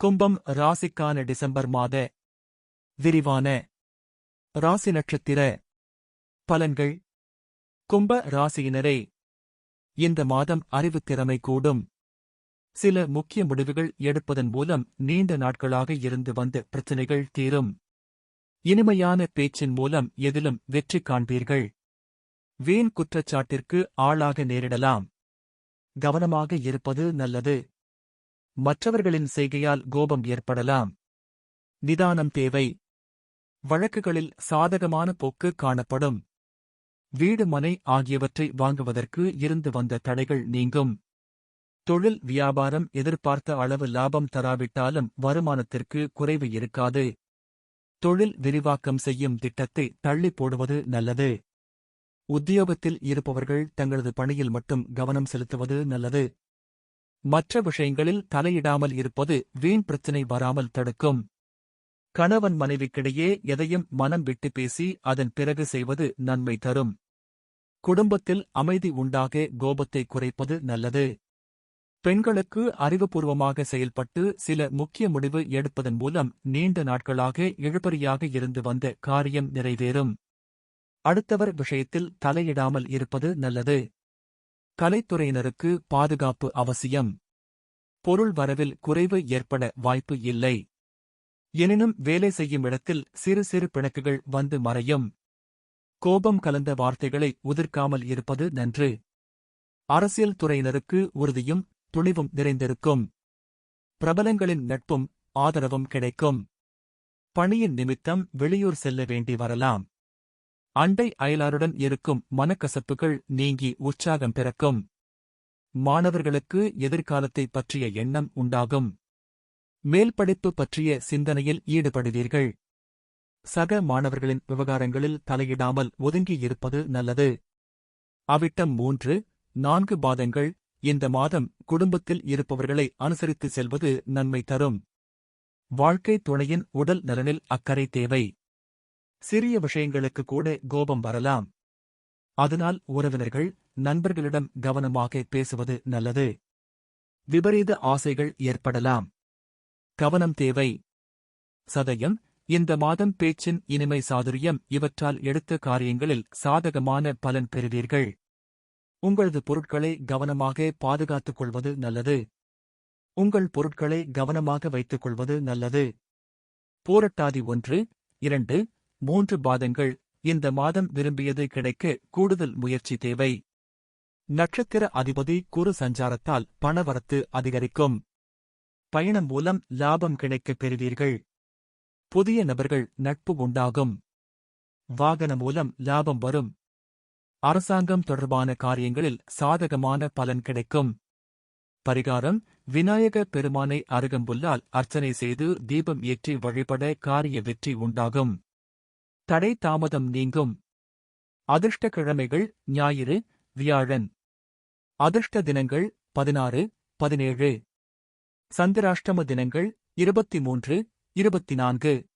கும்பம் ராசிக்கான டிசம்பர் மாத விரிவான ராசி நட்சத்திர பலன்கள். கும்ப ராசியினரே இந்த மாதம் அறிவுத்திறமை கூடும். சில முக்கிய முடிவுகள் எடுப்பதன் மூலம் நீண்ட நாட்களாக இருந்து வந்த பிரச்சினைகள் தீரும். இனிமையான பேச்சின் மூலம் எதிலும் வெற்றி காண்பீர்கள். வீண் குற்றச்சாட்டிற்கு ஆளாக நேரிடலாம். கவனமாக இருப்பது நல்லது. மற்றவர்களின் செய்கையால் கோபம் ஏற்படலாம். நிதானம் தேவை. வழக்குகளில் சாதகமான போக்கு காணப்படும். வீடு மனை ஆகியவற்றை வாங்குவதற்கு இருந்து வந்த தடைகள் நீங்கும். தொழில் வியாபாரம் எதிர்பார்த்த அளவு லாபம் தராவிட்டாலும் வருமானத்திற்கு குறைவு இருக்காது. தொழில் விரிவாக்கம் செய்யும் திட்டத்தை தள்ளி போடுவது நல்லது. உத்தியோகத்தில் இருப்பவர்கள் தங்களது பணியில் மட்டும் கவனம் செலுத்துவது நல்லது. மற்ற விஷயங்களில் தலையிடாமல் இருப்பது வீண் பிரச்சினை வராமல் தடுக்கும். கணவன் மனைவிக்கிடையே எதையும் மனம் விட்டு பேசி அதன் பிறகு செய்வது நன்மை தரும். குடும்பத்தில் அமைதி உண்டாக கோபத்தை குறைப்பது நல்லது. பெண்களுக்கு அறிவுபூர்வமாக செயல்பட்டு சில முக்கிய முடிவு எடுப்பதன் மூலம் நீண்ட நாட்களாக இழுபறியாக இருந்து வந்த காரியம் நிறைவேறும். அடுத்தவர் விஷயத்தில் தலையிடாமல் இருப்பது நல்லது. கலைத்துறையினருக்கு பாதுகாப்பு அவசியம். பொருள் வரவில் குறைவு ஏற்பட வாய்ப்பு இல்லை. எனினும் வேலை செய்யும் இடத்தில் சிறு சிறு பிணக்குகள் வந்து மறையும். கோபம் கலந்த வார்த்தைகளை உதிர்க்காமல் இருப்பது நன்று. அரசியல் துறையினருக்கு உறுதியும் துணிவும் நிறைந்திருக்கும். பிரபலங்களின் நட்பும் ஆதரவும் கிடைக்கும். பணியின் நிமித்தம் வெளியூர் செல்ல வேண்டி வரலாம். அண்டை அயலாருடன் இருக்கும் மனக்கசப்புகள் நீங்கி உற்சாகம் பிறக்கும். மாணவர்களுக்கு எதிர்காலத்தை பற்றிய எண்ணம் உண்டாகும். மேல்படிப்பு பற்றிய சிந்தனையில் ஈடுபடுவீர்கள். சக மாணவர்களின் விவகாரங்களில் தலையிடாமல் ஒதுங்கி இருப்பது நல்லது. அவிட்டம் மூன்று நான்கு பாதங்கள் இந்த மாதம் குடும்பத்தில் இருப்பவர்களை அனுசரித்து செல்வது நன்மை தரும். வாழ்க்கை துணையின் உடல் நலனில் அக்கறை தேவை. சிறிய விஷயங்களுக்கு கூட கோபம் வரலாம். அதனால் உறவினர்கள் நண்பர்களிடம் கவனமாக பேசுவது நல்லது. விபரீத ஆசைகள் ஏற்படலாம். கவனம் தேவை. சதயம் இந்த மாதம் பேச்சின் இனிமை சாதுரியம் இவற்றால் எடுத்த காரியங்களில் சாதகமான பலன் பெறுவீர்கள். உங்களது பொருட்களை கவனமாக பாதுகாத்துக் கொள்வது நல்லது. உங்கள் பொருட்களை கவனமாக வைத்துக் கொள்வது நல்லது. போரட்டாதி ஒன்று இரண்டு மூன்று பாதங்கள் இந்த மாதம் விரும்பியது கிடைக்க கூடுதல் முயற்சி தேவை. நட்சத்திர அதிபதி குறு சஞ்சாரத்தால் பணவரத்து அதிகரிக்கும். பயணம் மூலம் லாபம் கிடைக்கப் பெறுவீர்கள். புதிய நபர்கள் நட்பு உண்டாகும். வாகனம் மூலம் லாபம் வரும். அரசாங்கம் தொடர்பான காரியங்களில் சாதகமான பலன் கிடைக்கும். பரிகாரம் விநாயக பெருமானை அருகம்புல்லால் அர்ச்சனை செய்து தீபம் ஏற்றி வழிபட காரிய வெற்றி உண்டாகும். தடை தாமதம் நீங்கும். அதிர்ஷ்ட கிழமைகள் ஞாயிறு வியாழன். அதிர்ஷ்ட தினங்கள் பதினாறு பதினேழு. சந்திராஷ்டம தினங்கள் இருபத்தி மூன்று இருபத்தி நான்கு.